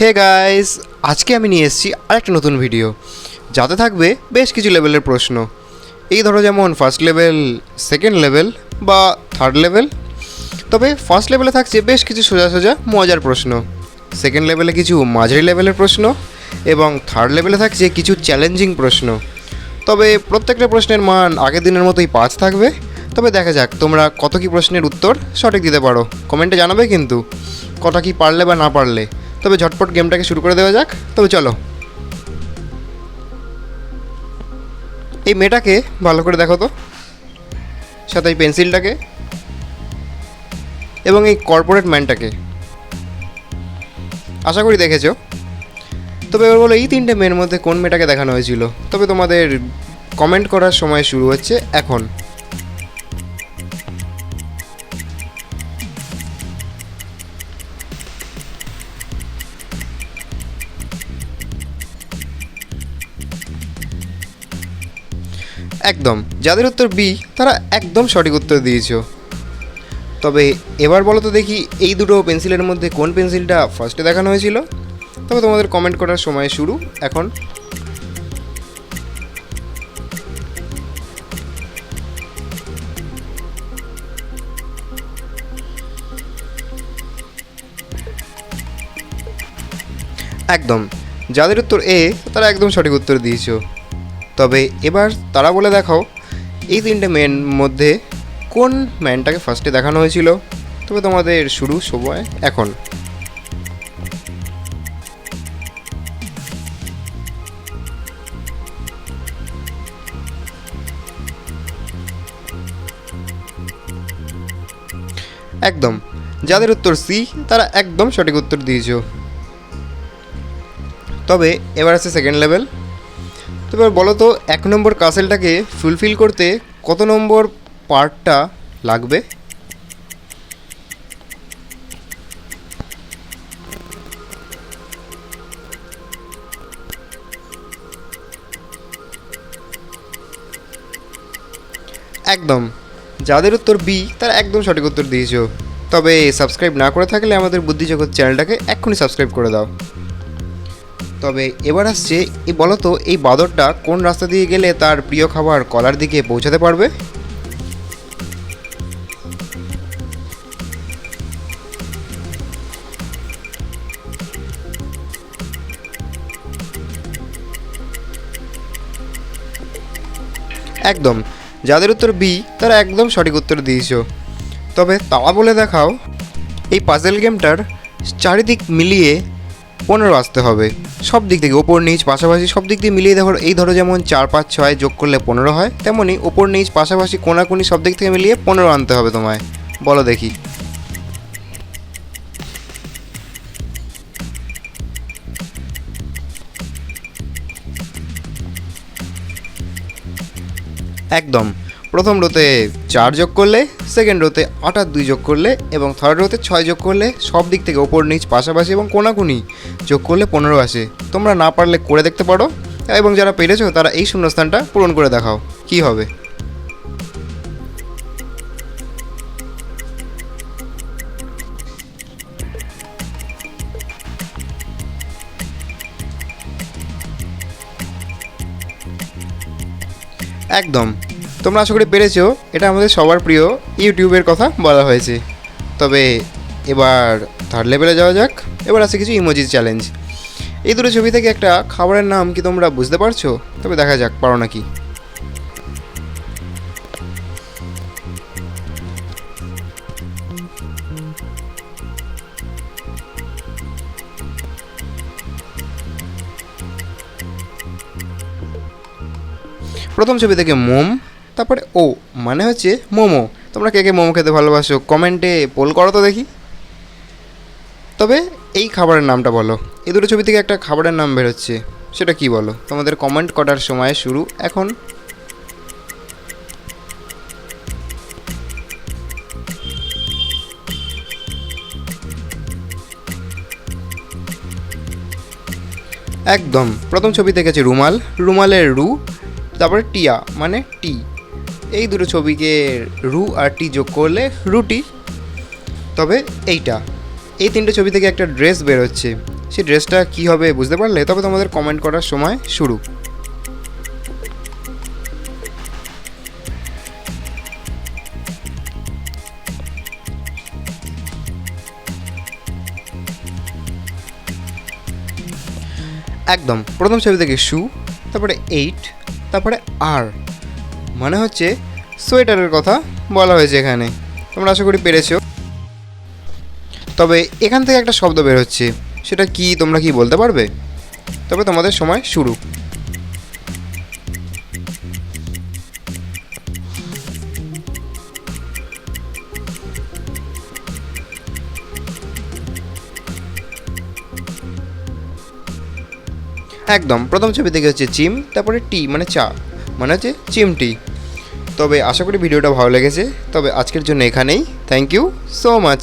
Hey guys আজকে আমি নিয়ে এসেছি আরেকটা নতুন ভিডিও যাতে থাকবে বেশ কিছু লেভেলের প্রশ্ন। এই ধরো যেমন ফার্স্ট লেভেল সেকেন্ড লেভেল বা থার্ড লেভেল তবে ফার্স্ট লেভেলে থাকছে বেশ কিছু সোজা সোজা মজার প্রশ্ন। সেকেন্ড লেভেলে কিছু মাঝারি লেভেলের প্রশ্ন এবং থার্ড লেভেলে থাকছে কিছু চ্যালেঞ্জিং প্রশ্ন। তবে প্রত্যেকটা প্রশ্নের মান আগের দিনের মতোই পাঁচ থাকবে। তবে দেখা যাক তোমরা কত কী প্রশ্নের উত্তর সঠিক দিতে পারো। কমেন্টে জানাবে কিন্তু। কটা কি পারলে বা না পারলে। তবে ঝটপট গেমটাকে শুরু করে দেওয়া যাক। তবে চলো। এই মেয়েটাকে ভালো করে দেখো তো। সাথে এই পেন্সিলটাকে। এবং এই কর্পোরেট ম্যানটাকে। আশা করি দেখেছ। তবে এবার বলো, এই তিনটে মেয়ের মধ্যে কোন মেয়েটাকে দেখানো হয়েছিল? তবে তোমাদের কমেন্ট করার সময় শুরু হচ্ছে এখন। একদম। যাদের উত্তর বি তারা একদম সঠিক উত্তর দিয়েছ। তবে এবার বলো তো দেখি, এই দুটো পেন্সিলের মধ্যে কোন পেন্সিলটা ফার্স্টে দেখানো হয়েছিল? তবে তোমাদের কমেন্ট করার সময় শুরু, এখন। একদম। যাদের উত্তর এ তারা একদম সঠিক উত্তর দিয়েছ। তবে এবার তারা বলে দেখাও, এই তিনটে মেন মধ্যে কোন ম্যানটাকে ফার্স্টে দেখানো হয়েছিল? তবে তোমাদের শুরু, সময়, এখন। একদম, যাদের উত্তর সি তারা একদম সঠিক উত্তর দিয়েছ। তবে এবার আছে সেকেন্ড লেভেল তো এবার বলো তো, এক নম্বর কাসেলটাকে ফুলফিল করতে কত নম্বর পার্টটা লাগবে? একদম। যাদের উত্তর বি তারা একদম সঠিক উত্তর দিয়েছ। তবে সাবস্ক্রাইব না করে থাকলে আমাদের বুদ্ধিজগৎ চ্যানেলটাকে এক্ষুনি সাবস্ক্রাইব করে দাও। তবে এবার আসছে, এই বলো তো, এই বাদরটা কোন রাস্তা দিয়ে গেলে তার প্রিয় খাবার কলার দিকে পৌঁছাতে পারবে? একদম, যাদের উত্তর বি, তারা একদম সঠিক উত্তর দিয়েছ। তবে তাও বলে দেখাও, এই পাজেল গেমটার চারিদিক মিলিয়ে পনেরো আসতে হবে। সব দিক থেকে ওপর নিচ পাশাপাশি সব দিক দিয়ে মিলিয়ে দেখো, এই ধরো যেমন চার, পাঁচ, ছয় যোগ করলে পনেরো হয় তেমনই ওপর নিচ পাশাপাশি কোনাকুনি সব দিক থেকে মিলিয়ে পনেরো আনতে হবে তোমায়। বলো দেখি। একদম। প্রথম রোতে চার যোগ করলে সেকেন্ড রোতে আট আর দুই যোগ করলে এবং থার্ড রোতে ছয় যোগ করলে সব দিক থেকে ওপর নিচ পাশাপাশি এবং কোনাকুনি যোগ করলে পনেরো আসে। তোমরা না পারলে করে দেখতে পারো এবং যারা পেরেছ তারা এই শূন্যস্থানটা পূরণ করে দেখাও। কি হবে? একদম। তোমরা আশা করি পেরেছ, এটা আমাদের সবার প্রিয় ইউটিউবের কথা বলা হয়েছে। তবে এবার থার্ড লেভেলে যাওয়া যাক, এবার আছে কিছু ইমোজি চ্যালেঞ্জ এই দুটো ছবি থেকে একটা খাবারের নাম কি তোমরা বুঝতে পারছ? তবে দেখা যাক, পারো নাকি? প্রথম ছবি থেকে মোম। তারপরে ও মানে হচ্ছে মোমো। তোমরা কে কে মোমো খেতে ভালোবাসো কমেন্টে পোল করো তো দেখি। তবে এই খাবারের নামটা বলো। এই দুটো ছবি থেকে একটা খাবারের নাম বেরোচ্ছে সেটা কি বলো? তোমাদের কমেন্ট করার সময় শুরু, এখন। একদম, প্রথম ছবি দেখেছি রুমাল। রুমালের রু, তারপরে টিয়া মানে টি। এই দুটো ছবিকে রু আর টি যোগ করলে রুটি। তবে এইটা, এই তিনটে ছবি থেকে একটা ড্রেস বেরোচ্ছে। সেই ড্রেসটা কী হবে বুঝতে পারলে? তবে তোমাদের কমেন্ট করার সময় শুরু। একদম, প্রথম ছবি থেকে শু তারপরে এইট, তারপরে আর। মানে হচ্ছে সোয়েটারের কথা বলা হয়েছে এখানে। তোমরা আশা করি পেরেছ। তবে এখান থেকে একটা শব্দ বের হচ্ছে। সেটা কি, তোমরা কি বলতে পারবে? তবে তোমাদের সময় শুরু। একদম, প্রথম ছবি থেকে হচ্ছে চিম, তারপরে টি মানে চা মানে হচ্ছে চিমটি। তবে আশা করি ভিডিওটা ভালো লেগেছে। তবে আজকের জন্য এখানেই। Thank you so much